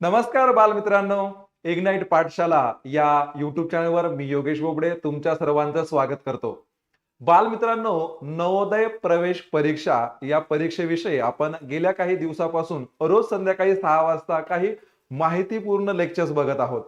नमस्कार बालमित्रांनो इग्नाइट पाठशाला या युट्यूब चॅनलवर मी योगेश बोबडे तुमच्या सर्वांचं स्वागत करतो. बालमित्रांनो नवोदय प्रवेश परीक्षा या परीक्षेविषयी आपण गेल्या काही दिवसापासून रोज संध्याकाळी सहा वाजता काही माहितीपूर्ण लेक्चर्स बघत आहोत.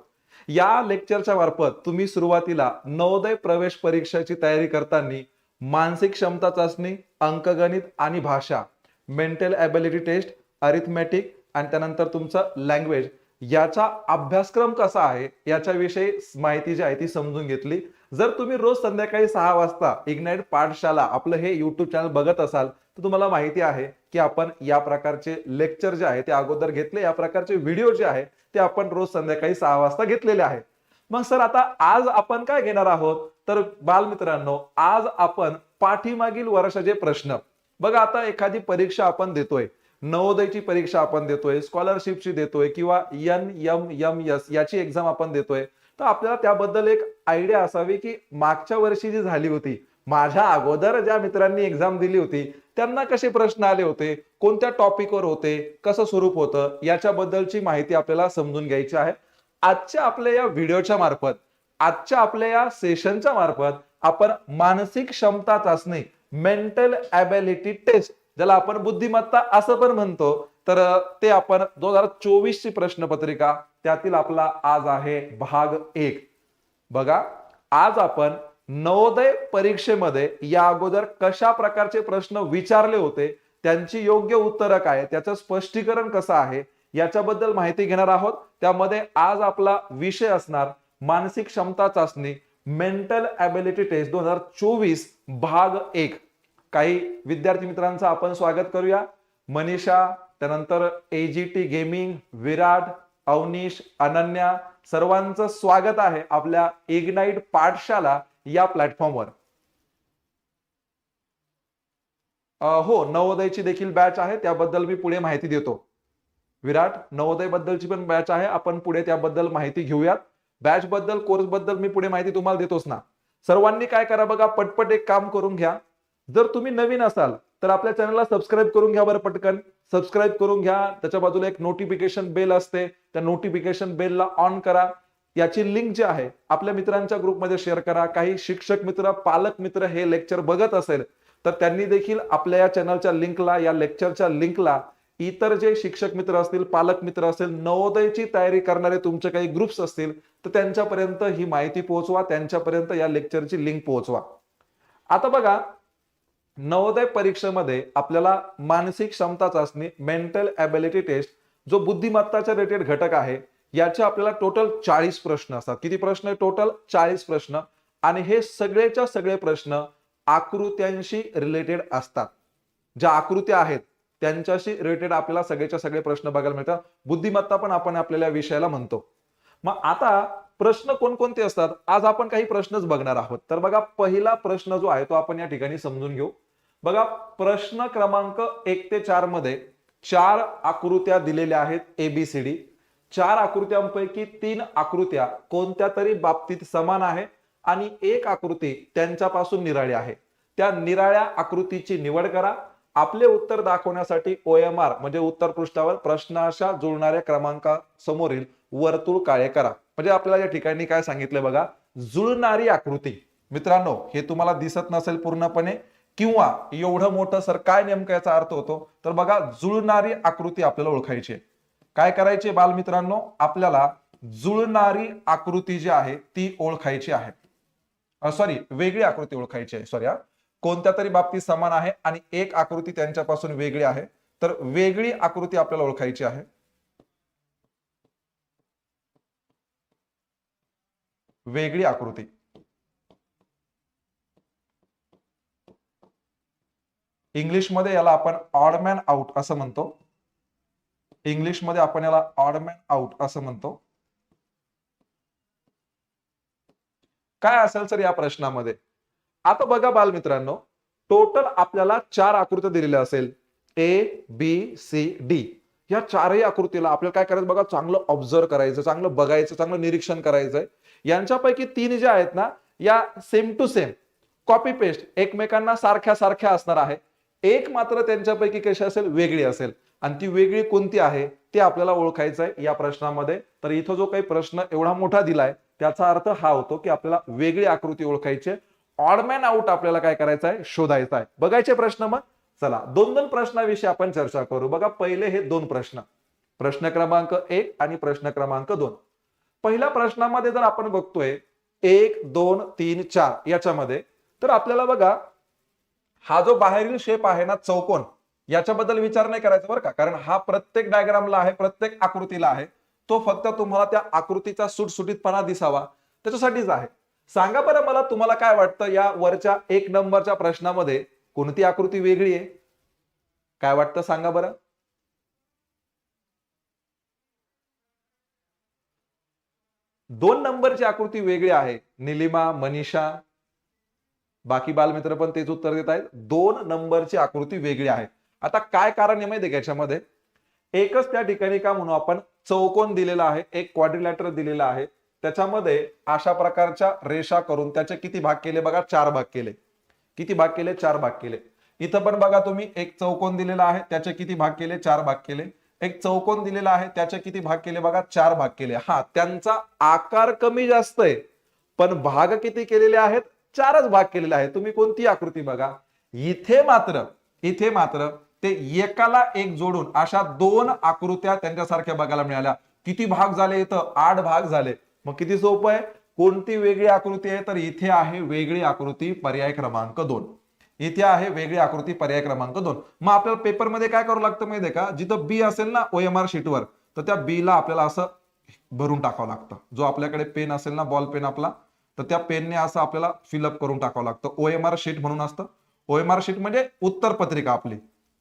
या लेक्चरच्या मार्फत तुम्ही सुरुवातीला नवोदय प्रवेश परीक्षेची तयारी करताना मानसिक क्षमता चाचणी अंकगणित आणि भाषा मेंटल ॲबिलिटी टेस्ट अरिथमॅटिक आणि त्यानंतर तुमचं लँग्वेज याचा अभ्यासक्रम कसा आहे याच्याविषयी माहिती जी आहे ती समजून घेतली. जर तुम्ही रोज संध्याकाळी सहा वाजता इग्नाइट पाठशाला आपलं हे युट्यूब चॅनल बघत असाल तर तुम्हाला माहिती आहे की आपण या प्रकारचे लेक्चर जे आहे ते अगोदर घेतले. या प्रकारचे व्हिडिओ जे आहे ते आपण रोज संध्याकाळी सहा वाजता घेतलेले आहे मग सर आता आज आपण काय घेणार आहोत? तर बालमित्रांनो आज आपण पाठीमागील वर्षाचे प्रश्न. बघा आता एखादी परीक्षा आपण देतोय. नवोदयची परीक्षा आपण देतोय स्कॉलरशिपची देतोय किंवा एन एम एम एस याची एक्झाम आपण देतोय तर आपल्याला त्याबद्दल एक आयडिया असावी की मागच्या वर्षी जी झाली होती माझ्या अगोदर ज्या मित्रांनी एक्झाम दिली होती त्यांना कसे प्रश्न आले होते कोणत्या टॉपिकवर होते कसं स्वरूप होतं याच्याबद्दलची माहिती आपल्याला समजून घ्यायची आहे. आजच्या आपल्या या व्हिडिओच्या मार्फत आजच्या आपल्या या सेशनच्या मार्फत आपण मानसिक क्षमता चाचणी मेंटल ॲबिलिटी टेस्ट ज्याला आपण बुद्धिमत्ता असं पण म्हणतो तर ते आपण दोन हजार चोवीस ची प्रश्नपत्रिका त्यातील आपला आज आहे भाग एक. बघा आज आपण नवोदय परीक्षेमध्ये या अगोदर कशा प्रकारचे प्रश्न विचारले होते त्यांची योग्य उत्तरं काय त्याचं स्पष्टीकरण कसं आहे याच्याबद्दल माहिती घेणार आहोत. त्यामध्ये आज आपला विषय असणार मानसिक क्षमता चाचणी मेंटल ॲबिलिटी टेस्ट दोन हजार चोवीस भाग एक. काही विद्यार्थी मित्रांचं आपण स्वागत करूया. मनीषा त्यानंतर एजीटी गेमिंग विराट अवनीश अनन्या सर्वांचं स्वागत आहे आपल्या इग्नाइट पाठशाला या प्लॅटफॉर्मवर. हो नवोदयची देखील बॅच आहे त्याबद्दल मी पुढे माहिती देतो. विराट नवोदय बद्दलची पण बॅच आहे आपण पुढे त्याबद्दल माहिती घेऊयात. बॅच बद्दल कोर्सबद्दल मी पुढे माहिती तुम्हाला देतोच ना. सर्वांनी काय करा बघा पटपट एक काम करून घ्या. जर तुम्ही नवीन असाल तर आपल्या चॅनलला सबस्क्राईब करून घ्या बरं पटकन. सबस्क्राईब करून घ्या त्याच्या बाजूला एक नोटिफिकेशन बेल असते. त्या नोटिफिकेशन बेलला ऑन करा. याची लिंक जी आहे आपल्या मित्रांच्या ग्रुपमध्ये शेअर करा. काही शिक्षक मित्र पालक मित्र हे लेक्चर बघत असेल तर त्यांनी देखील आपल्या या चॅनलच्या लिंकला या लेक्चरच्या लिंकला इतर जे शिक्षक मित्र असतील पालक मित्र असतील नवोदयची तयारी करणारे तुमचे काही ग्रुप्स असतील तर त्यांच्यापर्यंत ही माहिती पोहोचवा. त्यांच्यापर्यंत या लेक्चरची लिंक पोहोचवा. आता बघा नवोदय परीक्षेमध्ये आपल्याला मानसिक क्षमता चाचणी मेंटल ॲबिलिटी टेस्ट जो बुद्धिमत्ताचा रिलेटेड घटक आहे याचे आपल्याला टोटल चाळीस प्रश्न असतात. किती प्रश्न आहे? टोटल चाळीस प्रश्न. आणि हे सगळेच्या सगळे प्रश्न आकृत्यांशी रिलेटेड असतात. ज्या आकृत्या आहेत त्यांच्याशी रिलेटेड आपल्याला सगळेच्या सगळे प्रश्न बघायला मिळतात. बुद्धिमत्ता पण आपण आपल्याला विषयाला म्हणतो. मग आता प्रश्न कोणकोणते असतात? आज आपण काही प्रश्नच बघणार आहोत. तर बघा पहिला प्रश्न जो आहे तो आपण या ठिकाणी समजून घेऊ. बघा प्रश्न क्रमांक एक ते चारमध्ये चार आकृत्या दिलेल्या आहेत एबीसीडी चार आकृत्यांपैकी तीन आकृत्या कोणत्या तरी बाबतीत समान आहे आणि एक आकृती त्यांच्यापासून निराळी आहे. त्या निराळ्या आकृतीची निवड करा. आपले उत्तर दाखवण्यासाठी ओएमआर म्हणजे उत्तर पृष्ठावर प्रश्नाशा जुळणाऱ्या क्रमांकासमोरील वर्तुळ काळे करा. म्हणजे आपल्याला या ठिकाणी काय सांगितलं बघा जुळणारी आकृती. मित्रांनो हे तुम्हाला दिसत नसेल पूर्णपणे किंवा एवढं मोठं सर काय नेमकं याचा अर्थ होतो? तर बघा जुळणारी आकृती आपल्याला ओळखायची आहे. काय करायचे बालमित्रांनो? आपल्याला जुळणारी आकृती जी आहे ती ओळखायची आहे. सॉरी वेगळी आकृती ओळखायची आहे. सॉरी कोणत्या तरी बाबतीत समान आहे आणि एक आकृती त्यांच्यापासून वेगळी आहे. तर वेगळी आकृती आपल्याला ओळखायची आहे. वेगळी आकृती. इंग्लिशमध्ये याला आपण ऑडमॅन आउट असं म्हणतो. इंग्लिशमध्ये आपण याला ऑडमॅन आउट असं म्हणतो. काय असेल सर या प्रश्नामध्ये? आता बघा बालमित्रांनो टोटल आपल्याला चार आकृत्या दिलेल्या असेल. ए बी सी डी या चारही आकृतीला आपल्याला काय करायचं बघा? चांगलं ऑब्झर्व करायचं चांगलं बघायचं चांगलं निरीक्षण करायचंय. यांच्यापैकी तीन ज्या आहेत ना या same to same copy paste एकमेकांना सारख्या सारख्या असणार आहे. एक मात्र त्यांच्यापैकी कशी असेल? वेगळी असेल. आणि ती वेगळी कोणती आहे? ते आपल्याला ओळखायचं आहे या प्रश्नामध्ये. तर इथं जो काही प्रश्न एवढा मोठा दिलाय त्याचा अर्थ हा होतो की आपल्याला वेगळी आकृती ओळखायची ऑडमॅन आउट आपल्याला काय करायचं आहे? शोधायचा आहे. बघायचे प्रश्न मग? चला दोन दोन प्रश्नाविषयी आपण चर्चा करू. बघा पहिले हे दोन प्रश्न. प्रश्न क्रमांक एक आणि प्रश्न क्रमांक दोन. पहिल्या प्रश्नामध्ये जर आपण बघतोय एक दोन तीन चार याच्यामध्ये तर आपल्याला बघा हा जो बाहेरील शेप आहे ना चौकोन याच्याबद्दल विचार नाही करायचा बरं का? कारण हा प्रत्येक डायग्रामला आहे प्रत्येक आकृतीला आहे. तो फक्त तुम्हाला त्या आकृतीचा सुटसुटीतपणा दिसावा. त्याच्यासाठीच आहे. सांगा बरं मला तुम्हाला काय वाटतं या वरच्या एक नंबरच्या प्रश्नामध्ये कोणती आकृती वेगळी आहे? काय वाटतं सांगा बरं? दोन नंबरची आकृती वेगळी आहे. निलिमा मनीषा बाकी बालमित्र पण तेच उत्तर देत आहेत. दोन नंबरची आकृती वेगळी आहे. आता काय कारण आहे माहिती का याच्यामध्ये? एकच त्या ठिकाणी का म्हणू आपण चौकोन दिलेला आहे एक क्वाड्रिलॅटर दिलेला आहे. त्याच्यामध्ये अशा प्रकारच्या रेषा करून त्याचे किती भाग केले बघा? चार भाग केले. किती भाग केले? चार भाग केले. इथं पण बघा तुम्ही एक चौकोन दिलेला आहे त्याचे किती भाग केले? चार भाग केले. एक चौकोन दिलेला आहे त्याचे किती भाग केले बघा? चार भाग केले. हा त्यांचा आकार कमी जास्त आहे पण भाग किती केलेले आहेत? चारच भाग केलेला आहे तुम्ही कोणती आकृती बघा. इथे मात्र इथे मात्र ते एकाला एक जोडून अशा दोन आकृत्या त्यांच्यासारख्या बघायला मिळाल्या. किती भाग झाले इथं? आठ भाग झाले. मग किती सोपं आहे? कोणती वेगळी आकृती आहे? तर इथे आहे वेगळी आकृती पर्याय क्रमांक दोन. इथे आहे वेगळी आकृती पर्याय क्रमांक दोन. मग आपल्याला पेपरमध्ये काय करावं लागतं माहितीये का? जिथं बी असेल ना ओ एम आर शीटवर तर त्या बी ला आपल्याला असं भरून टाकावं लागतं. जो आपल्याकडे पेन असेल ना बॉल पेन आपला तर त्या पेनने असं आपल्याला फिलअप करून टाकावं लागतं. ओ एम आर शीट म्हणून असतं. ओ एम आर शीट म्हणजे उत्तर पत्रिका आपली.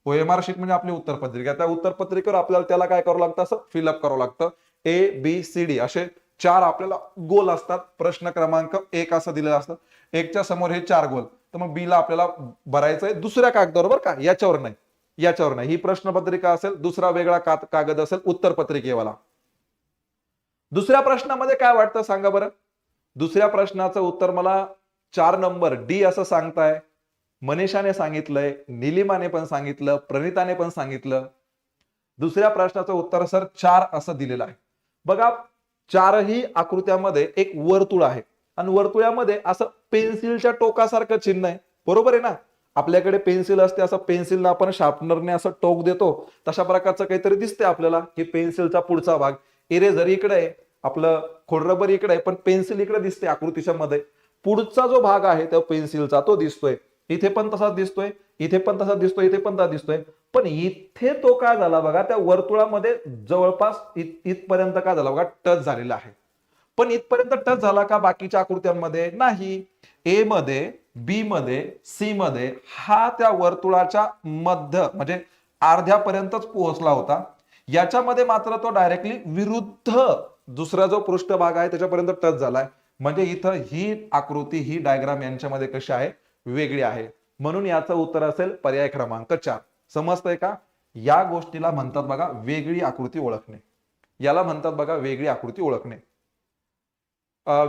ओ एम आर शीट म्हणजे आपली उत्तर पत्रिका. त्या उत्तर पत्रिकेवर आपल्याला त्याला काय करावं लागतं? असं फिलअप करावं लागतं. ए बी सी डी असे चार आपल्याला गोल असतात. प्रश्न क्रमांक एक असं दिलेलं असतं. एकच्या समोर हे चार गोल. तर मग बी ला आपल्याला भरायचंय दुसऱ्या कागदावर बरोबर का? याच्यावर नाही. याच्यावर नाही. ही प्रश्नपत्रिका असेल दुसरा वेगळा कागद असेल उत्तर पत्रिकेवाला. दुसऱ्या प्रश्नामध्ये काय वाटतं? सांगा बरं. दुसऱ्या प्रश्नाचं उत्तर मला चार नंबर डी असं सांगताय. मनीषाने सांगितलंय निलिमाने पण सांगितलं प्रणिताने पण सांगितलं. दुसऱ्या प्रश्नाचं उत्तर सर चार असं दिलेलं आहे. बघा चारही आकृत्यामध्ये एक वर्तुळ आहे. आणि वर्तुळामध्ये असं पेन्सिलच्या टोकासारखं चिन्ह आहे. बरोबर आहे ना? आपल्याकडे पेन्सिल असते असं पेन्सिलला आपण शार्पनरने असं टोक देतो. तशा प्रकारचं काहीतरी दिसते आपल्याला की पेन्सिलचा पुढचा भाग. इरेझर इकडे आहे. आपलं खोडरबर इकडे आहे पण पेन्सिल इकडे दिसते आकृतीच्या मध्ये पुढचा जो भाग आहे त्या पेन्सिलचा तो दिसतोय. इथे पण तसाच दिसतोय इथे पण तसाच दिसतोय इथे पण तसा दिसतोय. पण इथे तो काय झाला बघा त्या वर्तुळामध्ये जवळपास इथपर्यंत काय झाला बघा टच झालेला आहे. पण इथपर्यंत टच झाला का बाकीच्या आकृत्यांमध्ये? नाही. ए मध्ये बी मध्ये सी मध्ये हा त्या वर्तुळाच्या मध्य म्हणजे अर्ध्यापर्यंतच पोहोचला होता. याच्यामध्ये मात्र तो डायरेक्टली विरुद्ध दुसरा जो पृष्ठभाग आहे त्याच्यापर्यंत टच झालाय. म्हणजे इथं ही आकृती ही डायग्राम यांच्यामध्ये कशी आहे? वेगळी आहे. म्हणून याचं उत्तर असेल पर्याय क्रमांक चार. समजतंय का? या गोष्टीला म्हणतात बघा वेगळी आकृती ओळखणे. याला म्हणतात बघा वेगळी आकृती ओळखणे.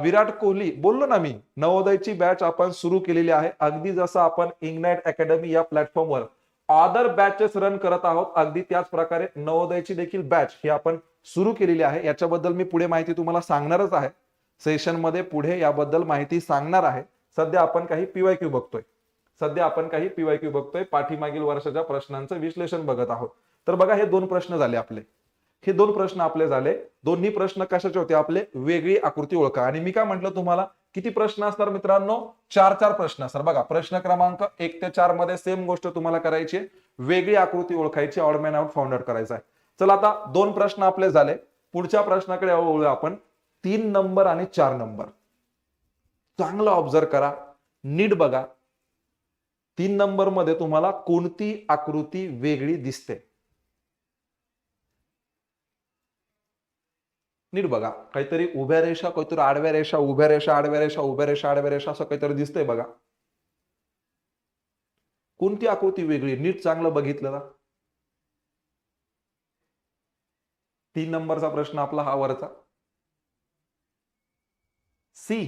विराट कोहली बोललो ना मी नवोदयची बॅच आपण सुरू केलेली आहे. अगदी जसं आपण इग्नाइट अकॅडमी या प्लॅटफॉर्मवर अदर बॅचेस रन करत आहोत अगदी त्याच प्रकारे नवोदयची देखील बॅच ही आपण सुरू केलेली आहे. याच्याबद्दल मी पुढे माहिती तुम्हाला सांगणारच आहे. सेशनमध्ये पुढे याबद्दल माहिती सांगणार आहे. सध्या आपण काही पीवाय क्यू बघतोय. सध्या आपण काही पीवाय क्यू बघतोय. पाठीमागील वर्षाच्या प्रश्नांचं विश्लेषण बघत आहोत. तर बघा हे दोन प्रश्न झाले आपले. हे दोन प्रश्न आपले झाले. दोन्ही प्रश्न कशाचे होते आपले? वेगळी आकृती ओळखा. आणि मी काय म्हंटल तुम्हाला? किती प्रश्न असणार मित्रांनो? चार चार प्रश्न असणार. बघा प्रश्न क्रमांक एक ते चारमध्ये सेम गोष्ट तुम्हाला करायची वेगळी आकृती ओळखायची ऑडमॅन आउट फाउंडर करायचा आहे. चला आता दोन प्रश्न आपले झाले. पुढच्या प्रश्नाकडे वळूया आपण. तीन नंबर आणि चार नंबर. चांगला ऑब्झर्व करा. नीट बघा. तीन नंबरमध्ये तुम्हाला कोणती आकृती वेगळी दिसते? नीट बघा. काहीतरी उभ्या रेषा काहीतरी आडव्या रेषा उभ्या रेषा आडव्या रेषा उभ्या रेषा आडव्या रेषा असं काहीतरी दिसतंय बघा. कोणती आकृती वेगळी? नीट चांगलं बघितलं ना? तीन नंबरचा प्रश्न आपला हा वरचा. सी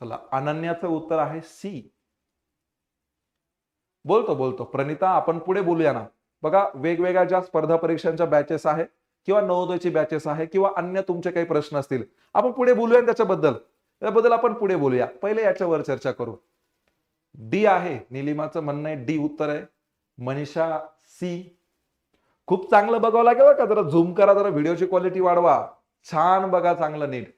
चला अनन्याचं उत्तर आहे सी बोलतो बोलतो. प्रणिता आपण पुढे बोलूया ना. बघा वेगवेगळ्या ज्या स्पर्धा परीक्षांच्या बॅचेस आहे किंवा नवोदयची बॅचेस आहे किंवा अन्य तुमचे काही प्रश्न असतील आपण पुढे बोलूया त्याच्याबद्दल. त्याबद्दल आपण पुढे बोलूया. पहिले याच्यावर चर्चा करू. डी आहे निलिमाचं म्हणणं आहे डी उत्तर आहे. मनीषा सी खूप चांगलं बघावं लागेल का. जरा झूम करा जरा व्हिडिओची क्वालिटी वाढवा. छान बघा चांगलं नीट.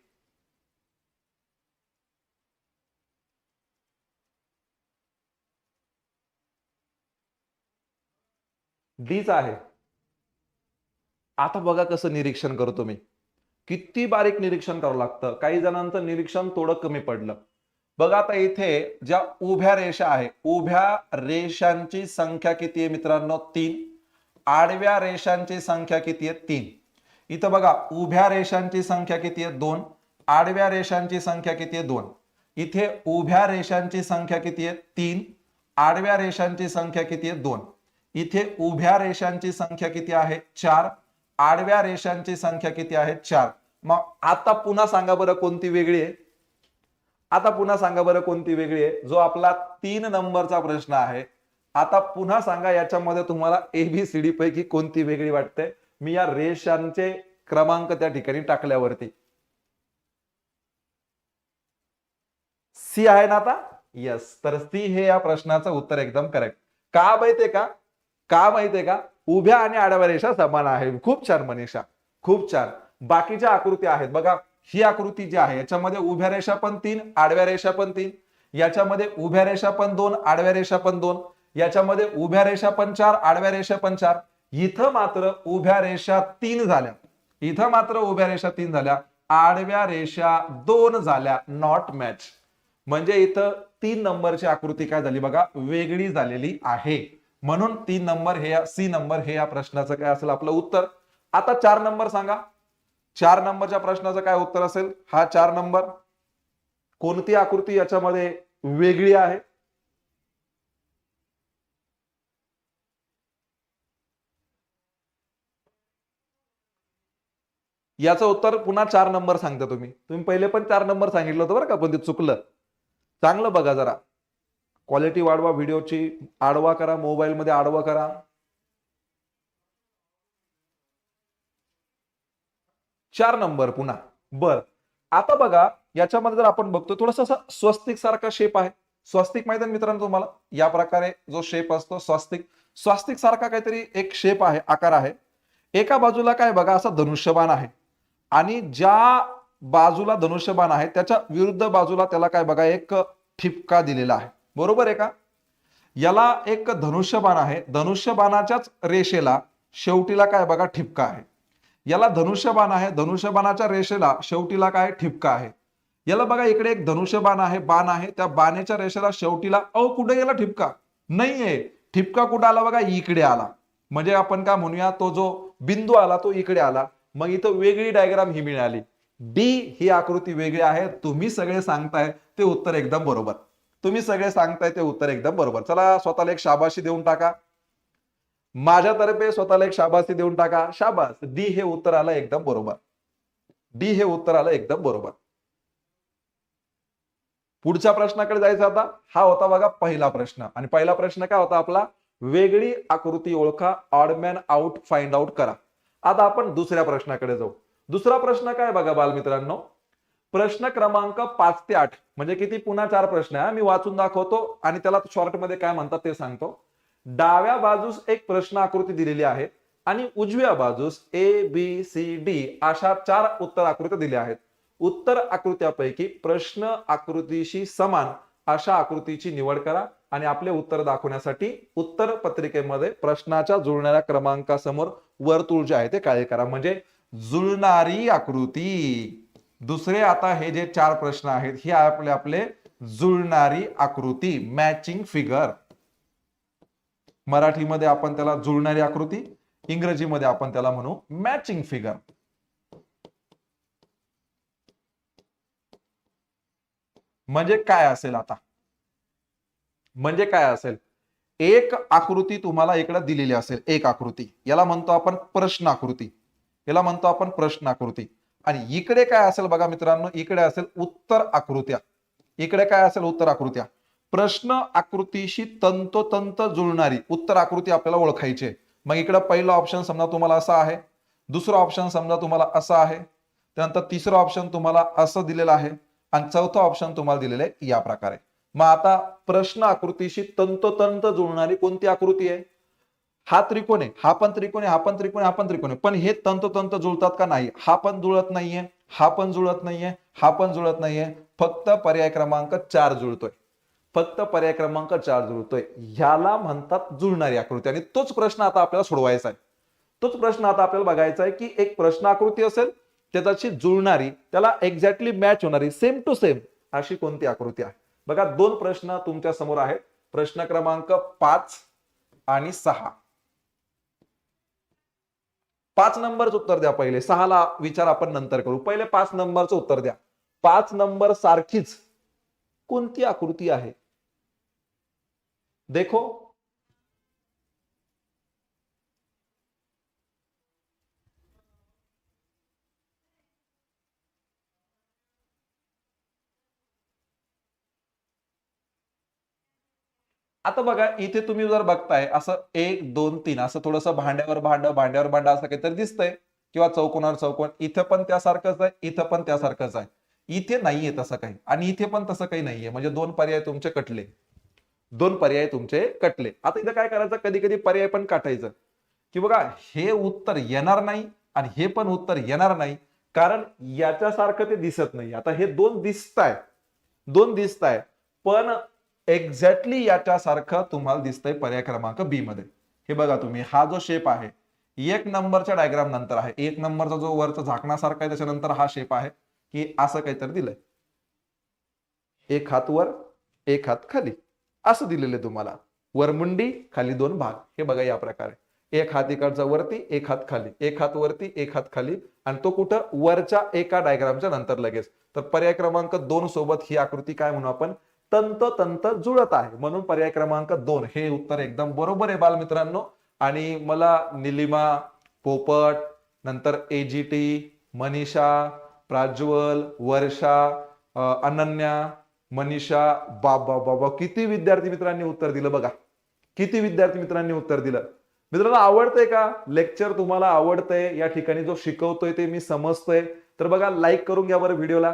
डीच आहे. आता बघा कसं निरीक्षण करतो मी. किती बारीक निरीक्षण करावं लागतं. काही जणांचं निरीक्षण थोडं कमी पडलं. बघा आता इथे ज्या उभ्या रेषा आहे उभ्या रेषांची संख्या किती आहे मित्रांनो? तीन. आडव्या रेषांची संख्या किती आहे? तीन. इथं बघा उभ्या रेषांची संख्या किती आहे? दोन. आडव्या रेषांची संख्या किती आहे? दोन. इथे उभ्या रेषांची संख्या किती आहे? तीन. आडव्या रेषांची संख्या किती आहे? दोन. इथे उभ्या रेषांची संख्या किती आहे? चार. आडव्या रेषांची संख्या किती आहे? चार. मग आता पुन्हा सांगा बरं कोणती वेगळी आहे? आता पुन्हा सांगा बरं कोणती वेगळी आहे? जो आपला तीन नंबरचा प्रश्न आहे आता पुन्हा सांगा याच्यामध्ये तुम्हाला एबीसीडी पैकी कोणती वेगळी वाटते? मी या रेषांचे क्रमांक त्या ठिकाणी टाकल्यावरती. सी आहे ना आता? येस तर सी हे या प्रश्नाचं उत्तर एकदम करेक्ट का माहितीये का? का माहितीये का? उभ्या आणि आडव्या रेषा समान आहे खूप छान मनीषा. खूप छान. बाकीच्या आकृती आहेत. बघा ही आकृती जी आहे याच्यामध्ये उभ्या रेषा पण तीन आडव्या रेषा पण तीन. याच्यामध्ये उभ्या रेषा पण दोन आडव्या रेषा पण दोन. याच्यामध्ये उभ्या रेषा पण चार आडव्या रेषा पण चार. इथं मात्र उभ्या रेषा तीन झाल्या. इथं मात्र उभ्या रेषा तीन झाल्या. आडव्या रेषा दोन झाल्या. नॉट मॅच म्हणजे इथं तीन नंबरची आकृती काय झाली बघा? वेगळी झालेली आहे. म्हणून तीन नंबर हे सी नंबर हे या प्रश्नाचं काय असेल आपलं उत्तर? आता चार नंबर सांगा. चार नंबरच्या प्रश्नाचं काय उत्तर असेल? हा चार नंबर. कोणती आकृती याच्यामध्ये वेगळी आहे? याचं उत्तर पुन्हा चार नंबर सांगता तुम्ही. तुम्ही पहिले पण चार नंबर सांगितलं होतं बरं का पण ते चुकलं. चांगलं बघा जरा. क्वालिटी वाढवा व्हिडिओची आडवा करा मोबाईलमध्ये आडवा करा. चार नंबर पुन्हा. बर. आता बघा याच्यामध्ये जर आपण बघतो थोडस स्वस्तिक सारखा शेप आहे. स्वस्तिक माहिती आहे मित्रांनो तुम्हाला? या प्रकारे जो शेप असतो स्वस्तिक. स्वस्तिक सारखा काहीतरी एक शेप आहे आकार आहे. एका बाजूला काय बघा असा धनुष्यबाण आहे. आणि ज्या बाजूला धनुष्यबाण आहे त्याच्या विरुद्ध बाजूला त्याला काय बघा एक ठिपका दिलेला आहे. बरोबर आहे का? याला एक धनुष्यबाण आहे. धनुष्यबाणाच्याच रेषेला शेवटीला काय बघा ठिपका आहे. याला धनुष्यबाण आहे. धनुष्यबाणाच्या रेषेला शेवटीला काय? ठिपका आहे. याला बघा इकडे एक धनुष्यबाण आहे बाण आहे. त्या बाणेच्या रेषेला शेवटीला अहो कुठे गेला ठिपका? नाहीये. ठिपका कुठं आला बघा? इकडे आला. म्हणजे आपण काय म्हणूया तो जो बिंदू आला तो इकडे आला. मग इथं वेगळी डायग्राम ही मिळाली. डी ही आकृती वेगळी आहे. तुम्ही सगळे सांगताय ते उत्तर एकदम बरोबर. तुम्ही सगळे सांगताय ते उत्तर एकदम बरोबर. चला स्वतःला एक शाबाशी देऊन टाका. माझ्यातर्फे स्वतःला एक शाबाशी देऊन टाका. शाबास. डी हे उत्तर आलं एकदम बरोबर. डी हे उत्तर आलं एकदम बरोबर. पुढच्या प्रश्नाकडे जायचं आता. हा होता बघा पहिला प्रश्न. आणि पहिला प्रश्न काय होता आपला? वेगळी आकृती ओळखा. ऑडमॅन आउट फाइंड आउट करा. आता आपण दुसऱ्या प्रश्नाकडे जाऊ. दुसरा प्रश्न काय बघा बालमित्रांनो? प्रश्न क्रमांक पाच ते आठ. म्हणजे किती? पुन्हा चार प्रश्न आहे. मी वाचून दाखवतो आणि त्याला शॉर्टमध्ये काय म्हणतात ते सांगतो. डाव्या बाजूस एक प्रश्न आकृती दिलेली आहे आणि उजव्या बाजूस ए बी सी डी अशा चार उत्तर आकृत्या दिल्या आहेत. उत्तर आकृत्यापैकी प्रश्न आकृतीशी समान अशा आकृतीची निवड करा. आणि आपले उत्तर दाखवण्यासाठी उत्तर पत्रिकेमध्ये प्रश्नाच्या जुळणाऱ्या क्रमांकासमोर वर्तुळ जे आहे ते कार्य करा. म्हणजे जुळणारी आकृती. दुसरे आता हे जे चार प्रश्न आहेत हे आपले आपले जुळणारी आकृती मॅचिंग फिगर मराठीमध्ये आपण त्याला जुळणारी आकृती इंग्रजीमध्ये आपण त्याला म्हणू मॅचिंग फिगर म्हणजे काय असेल आता? म्हणजे काय असेल? एक आकृती तुम्हाला इकडे दिलेली असेल एक आकृती. याला म्हणतो आपण प्रश्न आकृती. याला म्हणतो आपण प्रश्न आकृती. आणि इकडे काय असेल बघा मित्रांनो इकडे असेल उत्तर आकृत्या. इकडे काय असेल उत्तर आकृत्या? प्रश्न आकृतीशी तंतोतंत जुळणारी उत्तर आकृती आपल्याला ओळखायची आहे. मग इकडं पहिलं ऑप्शन समजा तुम्हाला असं आहे. दुसरं ऑप्शन समजा तुम्हाला असं आहे. त्यानंतर तिसरा ऑप्शन तुम्हाला असं दिलेलं आहे. आणि चौथं ऑप्शन तुम्हाला दिलेलं आहे या प्रकारे. मग आता प्रश्न आकृतीशी तंतोतंत जुळणारी कोणती आकृती आहे? हा त्रिकोण आहे हा पण त्रिकोण आहे हा पण त्रिकोण आहे हा पण त्रिकोण आहे. पण हे तंतोतंत जुळतात का नाही? हा पण जुळत नाहीये हा पण जुळत नाहीये हा पण जुळत नाहीये. फक्त पर्याय क्रमांक चार जुळतोय. फक्त पर्याय क्रमांक चार जुळतोय. ह्याला म्हणतात जुळणारी आकृती. आणि तोच प्रश्न आता आपल्याला सोडवायचा आहे. तोच प्रश्न आता आपल्याला बघायचा आहे की एक प्रश्न आकृती असेल त्याच्याशी जुळणारी त्याला एक्झॅक्टली मॅच होणारी सेम टू सेम अशी कोणती आकृती आहे? बघा दोन प्रश्न तुमच्यासमोर आहेत. प्रश्न क्रमांक पाच आणि सहा. पाच नंबरच उत्तर द्या पहिले. सहाला विचार आपण नंतर करू. पहिले पाच नंबरचं उत्तर द्या. पाच नंबर सारखीच कोणती आकृती आहे? देखो आता बघा इथे तुम्ही जर बघताय असं एक दोन तीन असं थोडंसं भांड्यावर भांड भांड्यावर भांड असं काहीतरी दिसतंय किंवा चौकोनावर चौकोन इथं पण त्यासारखंच आहे इथं पण त्यासारखंच आहे. इथे नाहीये तसं काही आणि इथे पण तसं काही नाहीये. म्हणजे दोन पर्याय तुमचे कटले. दोन पर्याय तुमचे कटले. आता इथं काय करायचं? कधी कधी पर्याय पण काटायचं. की बघा हे उत्तर येणार नाही आणि हे पण उत्तर येणार नाही कारण याच्यासारखं ते दिसत नाही. आता हे दोन दिसत आहे दोन दिसत आहे पण एक्झॅक्टली याच्यासारखं तुम्हाला दिसतंय पर्याय क्रमांक बी मध्ये. हे बघा तुम्ही हा जो शेप आहे एक नंबरच्या डायग्राम नंतर आहे. एक नंबरचा जो वरचा झाकणासारखा आहे त्याच्यानंतर हा शेप आहे की असं काहीतरी दिलंय. एक हात वर एक हात खाली. असं दिलेलं तुम्हाला. वरमुंडी खाली दोन भाग. हे बघा या प्रकारे. एक हात इकडचा वरती एक हात खाली. एक हात वरती एक हात खाली. आणि तो कुठं? वरच्या एका डायग्रामच्या नंतर लगेच. तर पर्याय क्रमांक दोन सोबत ही आकृती काय म्हणू आपण? तंत तंत जुळत आहे. म्हणून पर्याय क्रमांक दोन. हे उत्तर एकदम बरोबर आहे बालमित्रांनो. आणि मला निलिमा पोपट नंतर एजीटी मनीषा प्राज्वल वर्षा अनन्या मनीषा बाबा बाबा. किती विद्यार्थी मित्रांनी उत्तर दिलं बघा. किती विद्यार्थी मित्रांनी उत्तर दिलं. मित्रांनो आवडतंय का? लेक्चर तुम्हाला आवडतंय. या ठिकाणी जो शिकवतोय ते मी समजतोय. तर बघा लाईक करून घ्या बरं व्हिडिओला.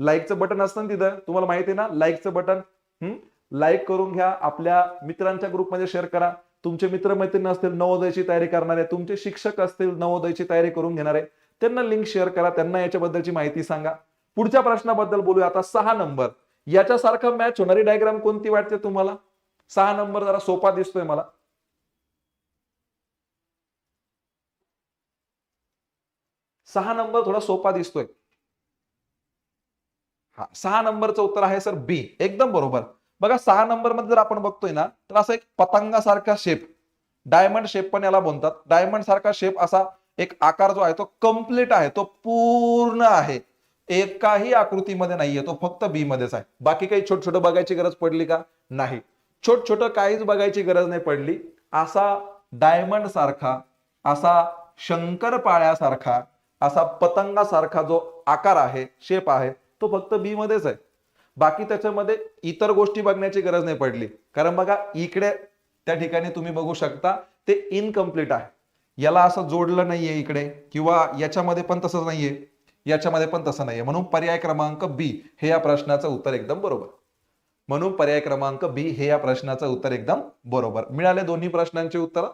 लाईकचं बटन असतं ना तिथं? तुम्हाला माहिती आहे ना? लाईकचं बटन हम्म? लाईक करून घ्या. आपल्या मित्रांच्या ग्रुपमध्ये शेअर करा. तुमचे मित्र मैत्रिणी असतील नवोदयची तयारी करणारे तुमचे शिक्षक असतील नवोदयची तयारी करून घेणारे त्यांना लिंक शेअर करा. त्यांना याच्याबद्दलची माहिती सांगा. पुढच्या प्रश्नाबद्दल बोलूया. आता सहा नंबर याच्यासारखं मॅच होणारी डायग्राम कोणती वाटते तुम्हाला? सहा नंबर जरा सोपा दिसतोय मला. सहा नंबर थोडा सोपा दिसतोय. हा सहा नंबरचं उत्तर आहे सर बी एकदम बरोबर. बघा सहा नंबरमध्ये जर आपण बघतोय ना तर असा एक पतंगासारखा शेप डायमंड शेप पण याला म्हणतात डायमंड सारखा शेप असा एक आकार जो आहे तो कंप्लीट आहे तो पूर्ण आहे. एकाही आकृतीमध्ये नाहीये तो फक्त बी मध्येच आहे. बाकी काही छोट छोट बघायची गरज पडली का? नाही. छोट छोट काहीच बघायची गरज नाही पडली. असा डायमंड सारखा असा शंकरपाळ्यासारखा असा पतंगासारखा जो आकार आहे शेप आहे तो फक्त बी मध्येच आहे. बाकी त्याच्यामध्ये इतर गोष्टी बघण्याची गरज नाही पडली. कारण बघा इकडे त्या ठिकाणी तुम्ही बघू शकता ते इनकम्प्लीट आहे. याला असं जोडलं नाहीये इकडे किंवा याच्यामध्ये पण तसंच नाहीये याच्यामध्ये पण तसं नाहीये. म्हणून पर्याय क्रमांक बी हे या प्रश्नाचं उत्तर एकदम बरोबर. म्हणून पर्याय क्रमांक बी हे या प्रश्नाचं उत्तर एकदम बरोबर. मिळाले दोन्ही प्रश्नांची उत्तर?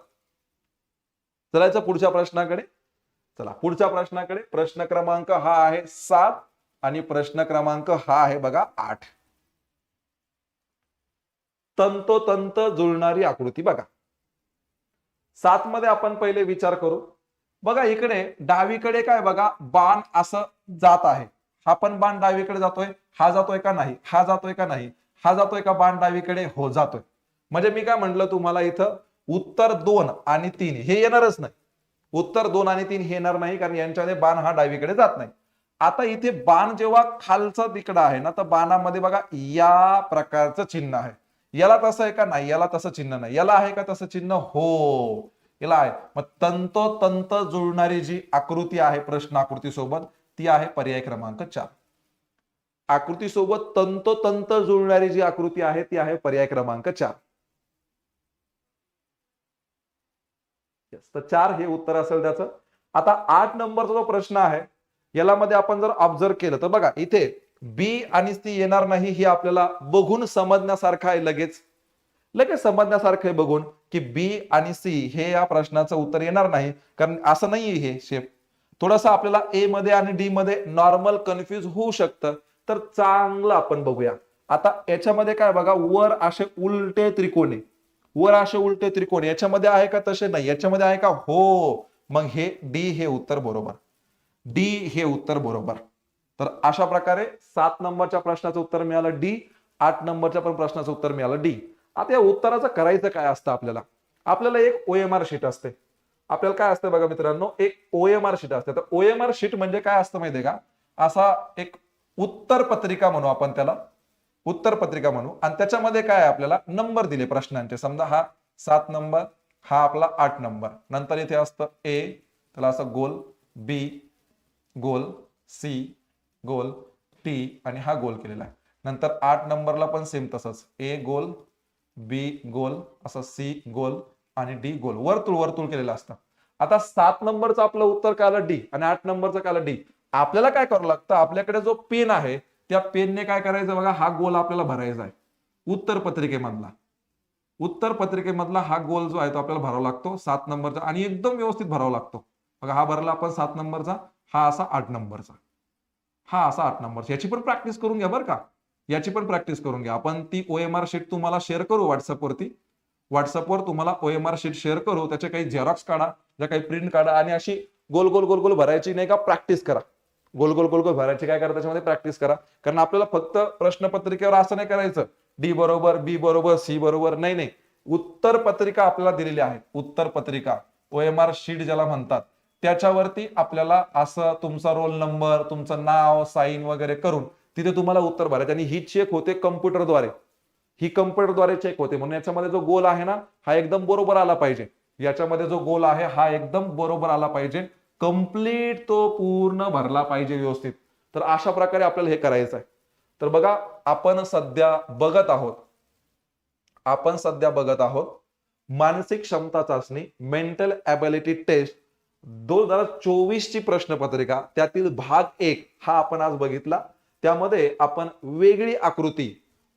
चलायचं पुढच्या प्रश्नाकडे? चला पुढच्या प्रश्नाकडे. प्रश्न क्रमांक हा आहे सात. आणि प्रश्न क्रमांक हा आहे बघा आठ. तंतोतंत जुळणारी आकृती बघा. सात मध्ये आपण पहिले विचार करू. बघा इकडे डावीकडे काय बघा बाण असं जात आहे. हा पण बाण डावीकडे जातोय हा जातोय का नाही हा जातोय का नाही हा जातोय का बाण डावीकडे हो जातोय. म्हणजे मी काय म्हंटल तुम्हाला इथं उत्तर दोन आणि तीन हे येणारच नाही. उत्तर दोन आणि तीन हे येणार नाही कारण यांच्यामध्ये बाण हा डावीकडे जात नाही. आता इथे बाण जेव्हा खालचा तिकडा आहे ना तर बाणामध्ये बघा या प्रकारचं चिन्ह आहे. याला तसं आहे का नाही? याला तसं चिन्ह नाही. याला आहे का तसं चिन्ह? हो. याला आहे. मग तंतोतंत जुळणारी जी आकृती आहे प्रश्न आकृती सोबत ती आहे पर्याय क्रमांक चार. आकृतीसोबत तंतोतंत जुळणारी जी आकृती आहे ती आहे पर्याय क्रमांक चार. तर चार हे उत्तर असेल त्याचं. आता आठ नंबरचा जो प्रश्न आहे याला मध्ये आपण जर ऑब्झर्व केलं तर बघा इथे बी आणि सी येणार नाही हे आपल्याला बघून समजण्यासारखं आहे लगेच. लगेच समजण्यासारखं आहे बघून की बी आणि सी हे या प्रश्नाचं उत्तर येणार नाही. कारण असं नाहीये हे शेप थोडंसं आपल्याला ए मध्ये आणि डी मध्ये नॉर्मल कन्फ्युज होऊ शकतं. तर चांगलं आपण बघूया. आता याच्यामध्ये काय बघा वर असे उलटे त्रिकोणी. वर असे उलटे त्रिकोण. याच्यामध्ये आहे का तसे नाही? याच्यामध्ये आहे का? हो. मग हे डी हे उत्तर बरोबर. डी हे उत्तर बरोबर. तर अशा प्रकारे सात नंबरच्या प्रश्नाचं उत्तर मिळालं डी आठ नंबरच्या पण प्रश्नाचं उत्तर मिळालं डी. आता या उत्तराचं करायचं काय असतं आपल्याला? आपल्याला एक ओएमआर शीट असते. आपल्याला काय असतं बघा मित्रांनो एक ओएमआर शीट असते. तर ओएमआर शीट म्हणजे काय असतं माहितीये का? असा एक उत्तर पत्रिका म्हणू आपण त्याला. उत्तर पत्रिका म्हणू. आणि त्याच्यामध्ये काय आपल्याला? नंबर दिले प्रश्नांचे. समजा हा सात नंबर हा आपला आठ नंबर. नंतर इथे असतं ए त्याला असं गोल बी गोल सी गोल टी आणि हा गोल केलेला आहे. नंतर आठ नंबरला पण सेम तसंच. ए गोल बी गोल असं सी गोल आणि डी गोल. वर्तुळ वर्तुळ केलेलं असतं. आता सात नंबरचं आपलं उत्तर काय आलं? डी आणि आठ नंबरचं काय आलं? डी आपल्याला काय करावं लागतं? आपल्याकडे जो पेन आहे त्या पेनने काय करायचं बघा? हा गोल आपल्याला भरायचा आहे. उत्तर पत्रिकेमधला. उत्तर पत्रिकेमधला हा गोल जो आहे तो आपल्याला भरावा लागतो. सात नंबरचा आणि एकदम व्यवस्थित भरावा लागतो. बघा हा भरला आपण सात नंबरचा. हा असा आठ नंबरचा. हा असा आठ नंबर याची पण प्रॅक्टिस करून घ्या बरं का. याची पण प्रॅक्टिस करून घ्या. आपण ती ओ एम आर शीट तुम्हाला शेअर करू व्हॉट्सअपवरती व्हॉट्सअपवर तुम्हाला ओएमआर शीट शेअर करू. त्याचे काही झेरॉक्स काढा ज्या काही प्रिंट काढा आणि अशी गोल गोल गोल गोल भरायची नाही का प्रॅक्टिस करा. गोल गोल गोल गोल भरायची काय करा त्याच्यामध्ये प्रॅक्टिस करा. कारण आपल्याला फक्त प्रश्नपत्रिकेवर असं नाही करायचं. डी बरोबर बी बरोबर सी बरोबर. नाही नाही. उत्तर पत्रिका आपल्याला दिलेली आहे. उत्तर पत्रिका. ओएमआर शीट ज्याला म्हणतात. त्याच्यावरती आपल्याला असं तुमचा रोल नंबर तुमचं नाव साईन वगैरे करून तिथे तुम्हाला उत्तर भरायचं. आणि ही चेक होते कम्प्युटरद्वारे ही कम्प्युटरद्वारे चेक होते. म्हणून याच्यामध्ये जो गोल आहे ना हा एकदम बरोबर आला पाहिजे. याच्यामध्ये जो गोल आहे हा एकदम बरोबर आला पाहिजे. कंप्लीट तो पूर्ण भरला पाहिजे व्यवस्थित. तर अशा प्रकारे आपल्याला हे करायचं आहे तर बघा आपण सध्या बघत आहोत. आपण सध्या बघत आहोत मानसिक क्षमता चाचणी मेंटल ॲबिलिटी टेस्ट दोन हजार चोवीस ची प्रश्नपत्रिका त्यातील भाग एक हा आपण आज बघितला. त्यामध्ये आपण वेगळी आकृती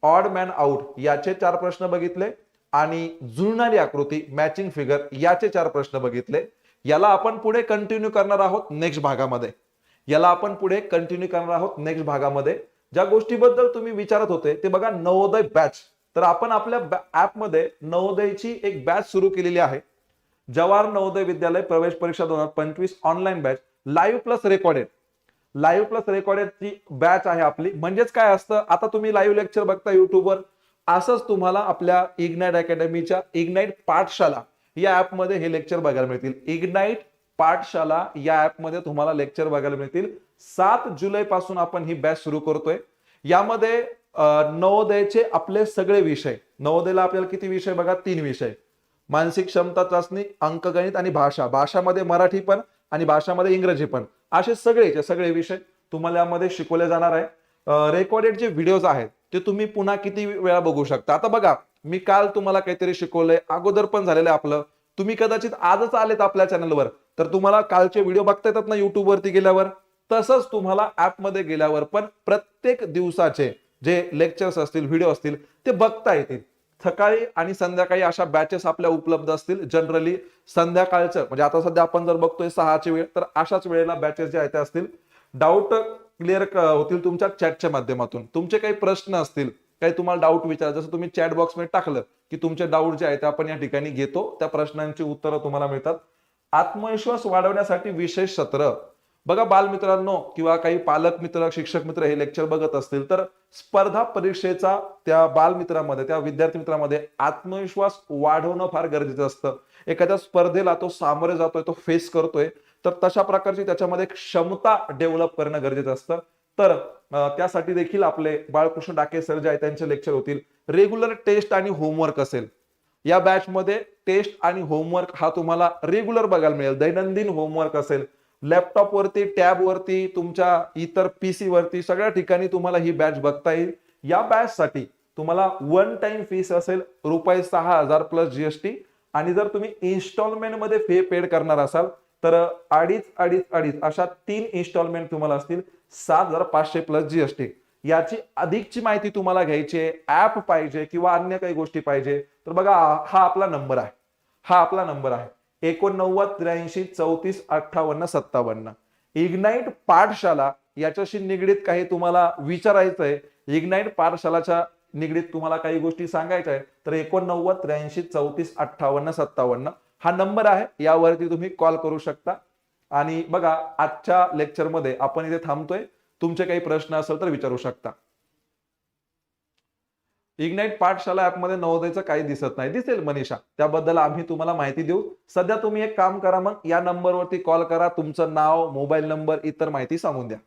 ऑड मॅन आउट याचे चार प्रश्न बघितले आणि जुळणारी आकृती मॅचिंग फिगर याचे चार प्रश्न बघितले. याला आपण पुढे कंटिन्यू करणार आहोत नेक्स्ट भागामध्ये. याला आपण पुढे कंटिन्यू करणार आहोत नेक्स्ट भागामध्ये. ज्या गोष्टीबद्दल तुम्ही विचारत होते ते बघा नवोदय बॅच तर आपण आपल्या ऍपमध्ये नवोदयची एक बॅच सुरू केलेली आहे. जवाहर नवोदय विद्यालय प्रवेश परीक्षा दोन हजार पंचवीस online batch live plus recorded live plus रेकॉर्डेडची batch आहे आपली. म्हणजेच काय असतं? आता तुम्ही लाईव्ह लेक्चर बघता युट्यूबवर असंच तुम्हाला आपल्या इग्नाइट अकॅडमीच्या इग्नाइट पाठशाला या ऍपमध्ये हे लेक्चर बघायला मिळतील. इग्नाइट पाठशाला या ऍपमध्ये तुम्हाला लेक्चर बघायला मिळतील. सात जुलै पासून आपण ही बॅच सुरू करतोय. यामध्ये नवोदयचे आपले सगळे विषय. नवोदयला आपल्याला किती विषय बघा? तीन विषय. मानसिक क्षमता चाचणी अंकगणित आणि भाषा. भाषामध्ये मराठी पण आणि भाषामध्ये इंग्रजी पण. असे सगळेचे सगळे विषय तुम्हाला यामध्ये शिकवले जाणार आहे. रेकॉर्डेड जे व्हिडिओज आहेत ते तुम्ही पुन्हा किती वेळा बघू शकता. आता बघा मी काल तुम्हाला काहीतरी शिकवलंय. अगोदर पण झालेलं आपलं. तुम्ही कदाचित आजच आलेत आपल्या चॅनलवर तर तुम्हाला कालचे व्हिडिओ बघता येतात ना युट्यूबवरती गेल्यावर? तसंच तुम्हाला ऍपमध्ये गेल्यावर पण प्रत्येक दिवसाचे जे लेक्चर्स असतील व्हिडिओ असतील ते बघता येतील. सकाळी आणि संध्याकाळी अशा बॅचेस आपल्या उपलब्ध असतील. जनरली संध्याकाळचं म्हणजे आता सध्या आपण जर बघतोय सहाची वेळ तर अशाच वेळेला बॅचेस जे आहेत ते असतील. डाऊट क्लिअर होतील तुमच्या चॅटच्या माध्यमातून. तुमचे काही प्रश्न असतील काही तुम्हाला डाऊट विचार जसं तुम्ही चॅट बॉक्समध्ये टाकलं की तुमचे डाऊट जे आहेत ते आपण या ठिकाणी घेतो. त्या प्रश्नांची उत्तरं तुम्हाला मिळतात. आत्मविश्वास वाढवण्यासाठी विशेष सत्र. बघा बालमित्रांनो किंवा काही पालक मित्र शिक्षक मित्र हे लेक्चर बघत असतील तर स्पर्धा परीक्षेचा त्या बालमित्रामध्ये त्या विद्यार्थी मित्रामध्ये आत्मविश्वास वाढवणं फार गरजेचं असतं. एखाद्या स्पर्धेला तो सामोरे जातोय तो फेस करतोय तर तशा प्रकारची त्याच्यामध्ये क्षमता डेव्हलप करणं गरजेचं असतं. तर त्यासाठी देखील आपले बाळकृष्ण डाके सर जे आहेत त्यांचे लेक्चर होतील. रेग्युलर टेस्ट आणि होमवर्क असेल. या बॅच मध्ये टेस्ट आणि होमवर्क हा तुम्हाला रेग्युलर बघायला मिळेल. दैनंदिन होमवर्क असेल. लॅपटॉप वरती टॅब वरती तुमच्या इतर पीसी वरती सगळ्या ठिकाणी तुम्हाला ही बॅच बघता येईल. या बॅच साठी तुम्हाला वन टाइम फीस असेल रुपये सहा हजार प्लस जीएसटी आणि जर तुम्ही इन्स्टॉलमेंटमध्ये फी पेड करणार असाल तर अडीच अडीच अडीच अशा तीन इन्स्टॉलमेंट तुम्हाला असतील सात हजार पाचशे प्लस जीएसटी याची अधिकची माहिती तुम्हाला घ्यायची आहे. ऍप पाहिजे किंवा अन्य काही गोष्टी पाहिजे. तर बघा हा आपला नंबर आहे. हा आपला नंबर आहे. एकोणनव्वद त्र्याऐंशी चौतीस अठ्ठावन्न सत्तावन्न. इग्नाइट पाठशाला याच्याशी निगडीत काही तुम्हाला विचारायचं आहे इग्नाइट पाठशालाच्या निगडीत तुम्हाला काही गोष्टी सांगायच्या आहेत तर एकोणनव्वद त्र्याऐंशी चौतीस अठ्ठावन्न सत्तावन्न हा नंबर आहे. यावरती तुम्ही कॉल करू शकता. आणि बघा आजच्या लेक्चरमध्ये आपण इथे थांबतोय. तुमचे काही प्रश्न असेल तर विचारू शकता. इग्नाइट पाठशाला ऍपमध्ये नवोदयचं काही दिसत नाही. दिसेल मनीषा. त्याबद्दल आम्ही तुम्हाला माहिती देऊ. सध्या तुम्ही एक काम करा मग. या नंबरवरती कॉल करा. तुमचं नाव मोबाईल नंबर इतर माहिती सांगून द्या.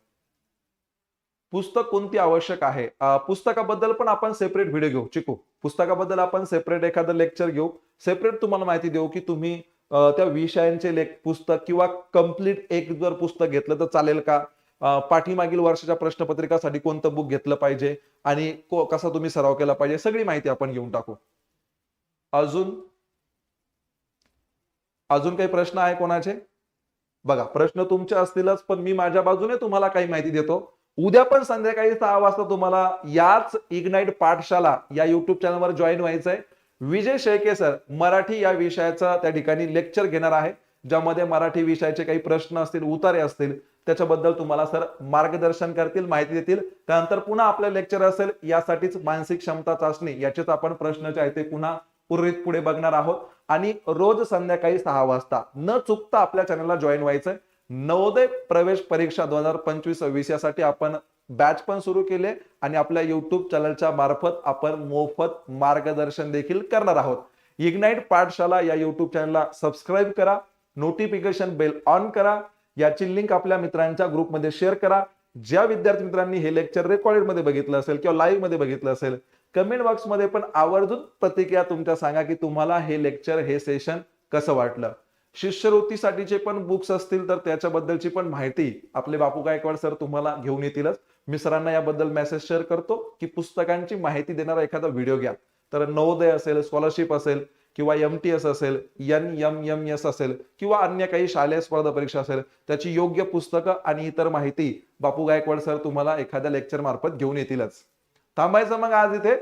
पुस्तक कोणती आवश्यक आहे? पुस्तकाबद्दल पण आपण सेपरेट व्हिडिओ घेऊ. चिकू पुस्तकाबद्दल आपण सेपरेट एखादं लेक्चर घेऊ. सेपरेट तुम्हाला माहिती देऊ की तुम्ही त्या विषयांचे लेख पुस्तक किंवा कंप्लीट एक जर पुस्तक घेतलं तर चालेल का? पाठीमागील वर्षाच्या प्रश्नपत्रिकासाठी कोणतं बुक घेतलं पाहिजे आणि कसा तुम्ही सराव केला पाहिजे सगळी माहिती आपण घेऊन टाकू. अजून? अजून काही प्रश्न आहे कोणाचे? बघा प्रश्न तुमचे असतीलच पण मी माझ्या बाजूने तुम्हाला काही माहिती देतो. उद्या पण संध्याकाळी सहा वाजता तुम्हाला याच इग्नाइट पाठशाला या युट्यूब चॅनलवर जॉईन व्हायचं आहे विजय शेळके सर मराठी या विषयाचा त्या ठिकाणी लेक्चर घेणार आहे ज्यामध्ये मराठी विषयाचे काही प्रश्न असतील उतारे असतील त्याच्याबद्दल तुम्हाला सर मार्गदर्शन करतील माहिती देतील. त्यानंतर पुन्हा आपलं लेक्चर असेल यासाठीच मानसिक क्षमता चाचणी याचेच आपण प्रश्न जे आहे ते पुन्हा पूर्वीत पुढे बघणार आहोत. आणि रोज संध्याकाळी सहा वाजता न चुकता आपल्या चॅनलला जॉईन व्हायचंय. नवोदय प्रवेश परीक्षा दोन हजार पंचवीस सव्वीस यासाठी आपण बॅच पण सुरू केले आणि आपल्या युट्यूब चॅनलच्या मार्फत आपण मोफत मार्गदर्शन देखील करणार आहोत. इग्नाइट पाठशाला या युट्यूब चॅनलला सबस्क्राईब करा. नोटिफिकेशन बेल ऑन करा. याची लिंक आपल्या मित्रांच्या ग्रुपमध्ये शेअर करा. ज्या विद्यार्थी मित्रांनी हे लेक्चर रेकॉर्डेडमध्ये बघितलं असेल किंवा लाईव्हमध्ये बघितलं असेल कमेंट बॉक्समध्ये पण आवर्जून प्रतिक्रिया तुमच्या सांगा की तुम्हाला हे लेक्चर हे सेशन कसं वाटलं. शिष्यवृत्तीसाठीचे पण बुक्स असतील तर त्याच्याबद्दलची पण माहिती आपले बापू गायकवाड सर तुम्हाला घेऊन येतीलच. मी सरांना याबद्दल मेसेज शेअर करतो की पुस्तकांची माहिती देणारा एखादा व्हिडिओ घ्या. तर नवोदय असेल स्कॉलरशिप असेल किंवा एम टी एस असेल एन एम एम एस असेल किंवा अन्य काही शालेय स्पर्धा परीक्षा असेल त्याची योग्य पुस्तकं आणि इतर माहिती बापू गायकवाड सर तुम्हाला एखाद्या लेक्चर मार्फत घेऊन येतीलच. थांबायचं मग आज इथे?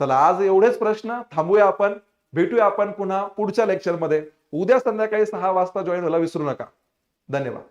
चला आज एवढेच प्रश्न थांबूया आपण भेटूया आपण पुन्हा पुढच्या लेक्चरमध्ये उद्या संध्याकाळी सहा वाजता जॉईन व्हायला विसरू नका. धन्यवाद.